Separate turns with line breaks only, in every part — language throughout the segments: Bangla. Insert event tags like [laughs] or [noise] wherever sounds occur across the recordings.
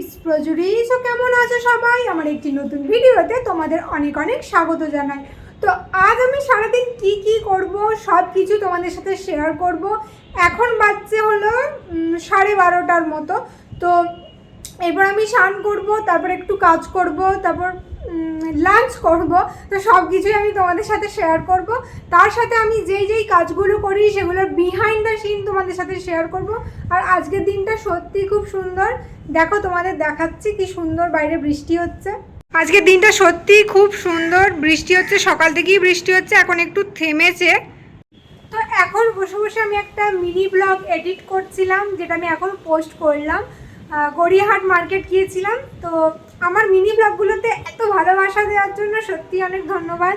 ইটস প্রজুরি। কেমন আছো সবাই? আমার একটি নতুন ভিডিওতে তোমাদের অনেক অনেক স্বাগত জানাই। তো, আজ আমি সারাদিন কি কি করব সব কিছু তোমাদের সাথে শেয়ার করব। এখন বাচ্চা হলো সাড়ে বারোটার মতো। তো এবার আমি স্নান করব, তারপর একটু কাজ করব, তারপর লাঞ্চ করব, তো সব কিছুই আমি তোমাদের সাথে শেয়ার করব। তার সাথে আমি যেই যেই কাজগুলো করি, সেগুলোর বিহাইন্ড দ্য সিন তোমাদের সাথে শেয়ার করব। আর আজকের দিনটা সত্যি খুব সুন্দর। দেখো তোমাদের দেখাচ্ছি কি সুন্দর বাইরে বৃষ্টি হচ্ছে। আজকের দিনটা সত্যি খুব সুন্দর। বৃষ্টি হচ্ছে, সকাল থেকেই বৃষ্টি হচ্ছে, এখন একটু থেমেছে। তো এখন বসে বসে আমি একটা মিনি ব্লগ এডিট করছিলাম, যেটা আমি এখন পোস্ট করলাম। গড়িয়াহাট মার্কেট গিয়েছিলাম। তো আমার মিনি ব্লগগুলোতে এত ভালোবাসা দেওয়ার জন্য সত্যি অনেক ধন্যবাদ।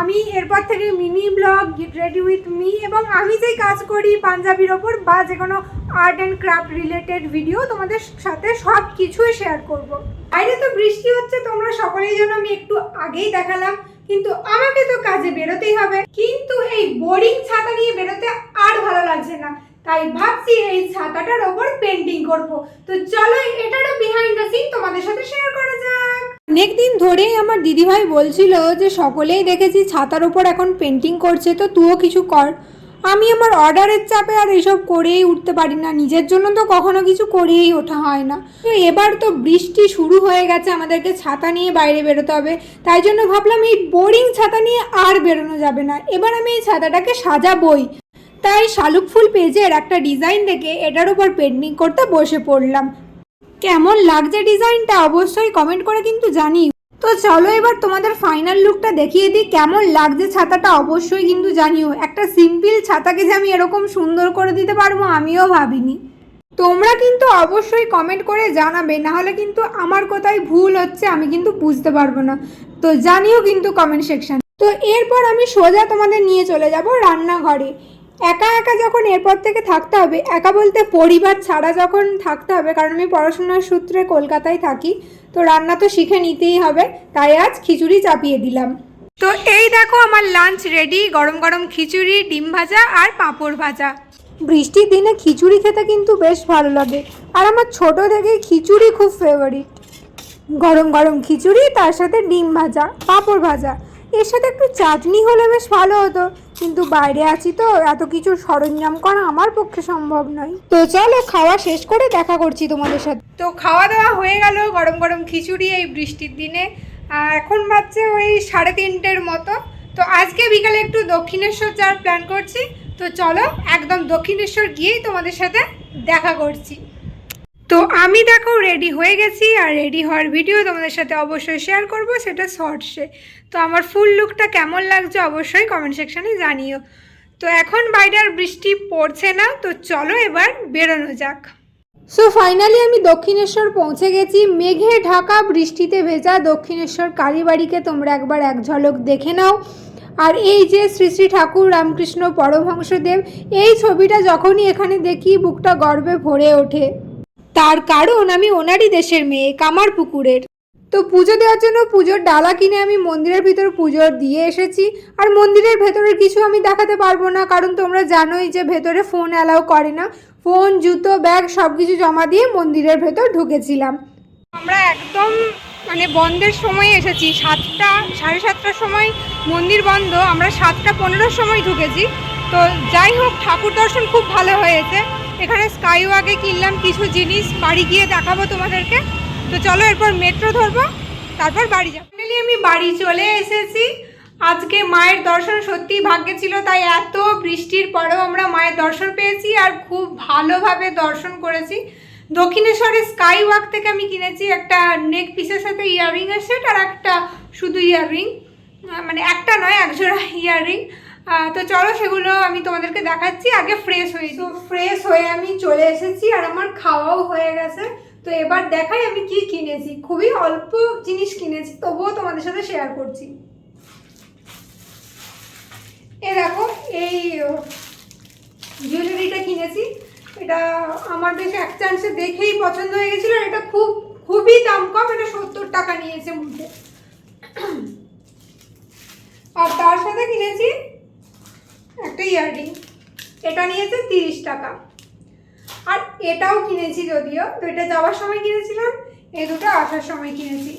আমি এরপর থেকে mini blog get ready with me এবং আমি যেই কাজ করি পাঞ্জাবির ওপর বা যে কোনো art and craft related video তোমাদের সাথে সব কিছুই শেয়ার করব। বাইরে তো বৃষ্টি হচ্ছে, তোমরা সকলেই যেন আমি একটু আগেই দেখালাম, কিন্তু আমাকে তো কাজে বেরোতেই হবে। কিন্তু এই বোরিং ছাতা নিয়ে বেরোতে আর তাই ভাবছি এই ছাতাটার ওপর পেন্টিং করব। তো চলো এটারও বিহাইন্ড দ্য সিন তোমাদের সাথে শেয়ার করা যাক। অনেক দিন ধরেই আমার দিদিভাই বলছিল যে সকলেই দেখেছি ছাতার ওপর এখন পেন্টিং করছে, তো তুইও কিছু কর। আমি আমার অর্ডারের চাপে আর এসব করেই উঠতে পারি না। নিজের জন্য তো কখনো কিছু করেই ওঠা হয় না। তো এবার তো বৃষ্টি শুরু হয়ে গেছে, আমাদেরকে ছাতা নিয়ে বাইরে বেরোতে হবে। তাই জন্য ভাবলাম এই বোরিং ছাতা নিয়ে আর বেরোনো যাবে না। এবার আমি এই ছাতাটাকে সাজাবই। তাই শালুক ফুল পেজের একটা ডিজাইন দেখে এটার উপর পেন্টিং করতে বসে পড়লাম। কেমন লাগছে ডিজাইনটা অবশ্যই কমেন্ট করে কিন্তু জানি তো চলো এবার তোমাদের ফাইনাল লুকটা দেখিয়ে দিই, কেমন লাগছে ছাতাটা অবশ্যই কিন্তু জানিও। একটা সিম্পল ছাতাকে যে আমি এরকম সুন্দর করে দিতে পারব আমিও ভাবিনি। তোমরা কিন্তু অবশ্যই কমেন্ট করে জানাবে, নাহলে কিন্তু আমার কোথায় ভুল হচ্ছে আমি কিন্তু বুঝতে পারব না। তো জানিও কিন্তু কমেন্ট সেকশন। তো এরপর আমি সোজা তোমাদের নিয়ে চলে যাব রান্নাঘরে। একা একা যখন এরপর থেকে থাকতে হবে, একা বলতে পরিবার ছাড়া যখন থাকতে হবে, কারণ আমি পড়াশোনার সূত্রে কলকাতায় থাকি, তো রান্না তো শিখে নিতেই হবে, তাই আজ খিচুড়ি চাপিয়ে দিলাম। তো এই দেখো আমার লাঞ্চ রেডি গরম গরম খিচুড়ি, ডিম ভাজা আর পাঁপড় ভাজা। বৃষ্টির দিনে খিচুড়ি খেতে কিন্তু বেশ ভালো লাগে, আর আমার ছোট থেকেই খিচুড়ি খুব ফেভারিট গরম গরম খিচুড়ি, তার সাথে ডিম ভাজা, পাঁপড় ভাজা, এর সাথে একটু চাটনি হলে বেশ ভালো হতো। কিন্তু বাইরে আছি তো, এত কিছু সরঞ্জাম করা আমার পক্ষে সম্ভব নয়। তো চলো, খাওয়া শেষ করে দেখা করছি তোমাদের সাথে। তো খাওয়া দাওয়া হয়ে গেল গরম গরম খিচুড়ি এই বৃষ্টির দিনে। এখন বাজছে ওই সাড়ে তিনটের মতো। তো আজকে বিকালে একটু দক্ষিণেশ্বর যাওয়ার প্ল্যান করছি। তো চলো, একদম দক্ষিণেশ্বর গিয়েই তোমাদের সাথে দেখা করছি। তো আমি দেখো রেডি হয়ে গেছি আর রেডি হওয়ার ভিডিও তোমাদের সাথে অবশ্যই শেয়ার করব, সেটা শর্টসে তো আমার ফুল লুকটা কেমন লাগছে অবশ্যই কমেন্ট সেকশানে জানিও। তো এখন বাইরে আর বৃষ্টি পড়ছে না, তো চলো এবার বেরোনো যাক। সো ফাইনালি আমি দক্ষিণেশ্বর পৌঁছে গেছি, মেঘে ঢাকা, বৃষ্টিতে ভেজা দক্ষিণেশ্বর কালীবাড়িকে তোমরা একবার এক ঝলক দেখে নাও। আর এই যে শ্রী শ্রী ঠাকুর রামকৃষ্ণ পরমহংসদেব, এই ছবিটা যখনই এখানে দেখি, বুকটা গর্বে ভরে ওঠে। তার কারণ আমি ওনারই দেশের মেয়ে, কামার পুকুরের। তো পুজো দেওয়ার জন্য পুজোর ডালা কিনে আমি মন্দিরের ভিতর পুজো দিয়ে এসেছি। আর মন্দিরের ভেতরের কিছু আমি দেখাতে পারব না, কারণ তোমরা জানোই যে ভেতরে ফোন অ্যালাউ করে না। ফোন জুতো ব্যাগ সব কিছু জমা দিয়ে মন্দিরের ভেতর ঢুকেছিলাম। আমরা একদম মানে বন্ধের সময় এসেছি, সাতটা, সাড়ে সাতটার সময় মন্দির বন্ধ, আমরা সাতটা পনেরোর সময় ঢুকেছি। তো যাই হোক, ঠাকুর দর্শন খুব ভালো হয়েছে। এখানে স্কাই ওয়াকে কিনলাম কিছু জিনিস, বাড়ি গিয়ে দেখাবো তোমাদেরকে। তো চলো এরপর মেট্রো ধরবো, তারপর বাড়ি যাব। আমি বাড়ি চলে এসেছি। আজকে মায়ের দর্শন সত্যিই ভাগ্যে ছিল, তাই এত বৃষ্টির পরেও আমরা মায়ের দর্শন পেয়েছি আর খুব ভালোভাবে দর্শন করেছি। দক্ষিণেশ্বরের স্কাই ওয়াক থেকে আমি কিনেছি একটা নেক পিসের সাথে ইয়াররিংয়ের সেট আর একটা শুধু ইয়াররিং মানে একটা নয়, একজোড়া [laughs] ইয়াররিং। তো চলো সেগুলো আমি তোমাদেরকে দেখাচ্ছি। আগে ফ্রেশ হয়ে তো ফ্রেশ হয়ে আমি চলে এসেছি আর আমার খাওয়াও হয়ে গেছে। তো এবার দেখাই আমি কি কিনেছি। খুবই অল্প জিনিস কিনেছি, তবুও তোমাদের সাথে শেয়ার করছি। এ দেখো, এই জুয়েলারিটা কিনেছি। এটা আমার বেশ এক চান্সে দেখেই পছন্দ হয়ে গেছিল আর এটা খুব, খুবই দাম কম, এটা সত্তর টাকা নিয়েছে মুখে। আর তার সাথে কিনেছি একটা ইয়াররিং। এটা নিয়েছে তিরিশ টাকা। আর এটাও কিনেছি যদিও, তো এটা যাওয়ার সময় কিনেছিলাম, এই দুটো আসার সময় কিনেছি।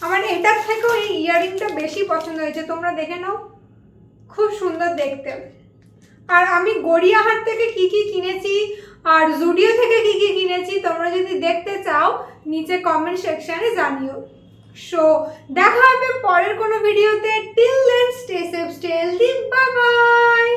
আমার এটার থেকেও এই ইয়াররিংটা বেশি পছন্দ হয়েছে, তোমরা দেখে নাও। খুব সুন্দর দেখতে। আর আমি গড়িয়াহাট থেকে কি কি কিনেছি, আর জুডিও থেকে কি কি কিনেছি, তোমরা যদি দেখতে চাও, নিচে কমেন্ট সেকশানে জানিও। সো দেখা হবে পরের কোনো ভিডিওতে till then stay safe stay healthy bye